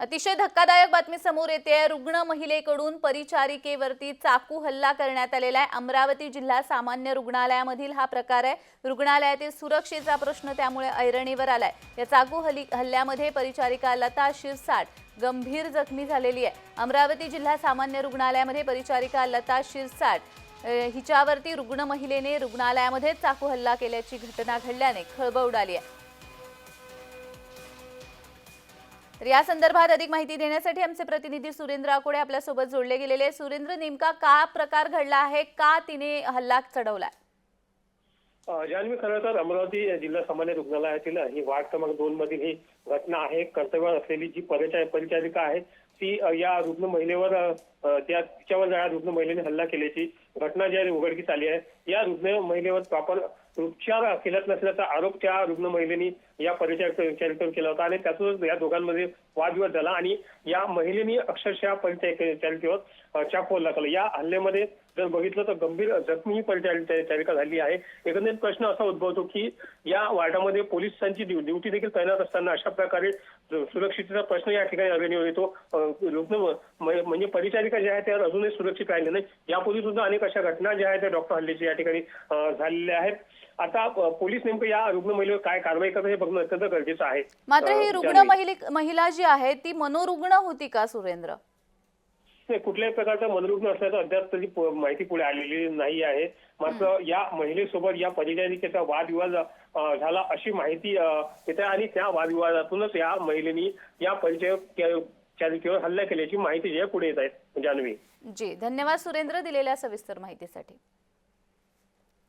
अतिशय धक्कादायक बातमी समोर येते आहे. रुग्ण महिलेकडून परिचारिकेवरती चाकू हल्ला करण्यात आलेला आहे. अमरावती जिल्हा सामान्य रुग्णालयामधील हा प्रकार आहे. रुग्णालयातील सुरक्षेचा प्रश्न त्यामुळे ऐरणीवर आलाय. या चाकू हल्ली हल्ल्यामध्ये परिचारिका लता शिरसाट गंभीर जखमी झालेली आहे. अमरावती जिल्हा सामान्य रुग्णालयामध्ये परिचारिका लता शिरसाट हिच्यावरती रुग्ण महिलेने रुग्णालयामध्ये चाकू हल्ला केल्याची घटना घडल्याने खळबळ उडाली आहे. तर या संदर्भात अधिक माहिती देण्यासाठी आमचे प्रतिनिधी सुरेंद्र आकोडे आपल्यासोबत जोडले गेलेले सुरेंद्र नेमका का प्रकार घडला आहे? का तिने हल्ला चढवला जानवी खरं तर अमरावती जिल्हा सामान्य रुग्णालयातील ही वार्ड क्रमांक दोन मधील ही घटना आहे कर्तव्यावर असलेली जी परिचाय परिचारिका आहे ती या रुग्ण महिलेवर त्या तिच्यावर रुग्ण महिलेने हल्ला केल्याची घटना जी आहे उघडकीस आली आहे या रुग्ण महिलेवर प्रॉपर उपचार केलाच नसल्याचा आरोप त्या रुग्ण महिलेने या परिचारिक केला होता. आणि त्यातूनच या दोघांमध्ये वादविवाद झाला आणि या महिलेने अक्षरशः परिचारिकेवर अ, लागला या हल्ल्यामध्ये जर बघितलं तर गंभीर जखमी ही परिचारिका झाली आहे. एकंदरीत प्रश्न असा उद्भवतो की या वार्डामध्ये पोलिसांची ड्युटी देखील तैनात असताना अशा प्रकारे सुरक्षिततेचा प्रश्न या ठिकाणी अग्रणीवर येतो रुग्ण म्हणजे परिचारिका ज्या आहेत त्या अजूनही सुरक्षित राहिल्या नाही यापूर्वी सुद्धा अनेक अशा घटना ज्या आहेत त्या डॉक्टर हल्ल्याची या ठिकाणी झालेल्या आहेत. आता पोलीस नेमकं या रुग्ण महिलेवर काय कारवाई करतात हे बघणं अत्यंत गरजेचं आहे. मात्र ही रुग्ण. महिली जी आहे ती मनोरुग्ण होती का सुरेंद्र? नाही, कुठल्याही प्रकारचा मनोरुग्ण असल्याचं अद्याप तरी माहिती पुढे आलेली नाही आहे. मात्र या महिलेसोबत या परिचारिकेचा वादविवाद झाला अशी माहिती येते आणि त्या वादविवादातूनच या महिलेनी या परिचारिकेवर हल्ला केल्याची माहिती जी पुढे येत आहे जान्हवी जी धन्यवाद सुरेंद्र दिलेल्या सविस्तर माहितीसाठी.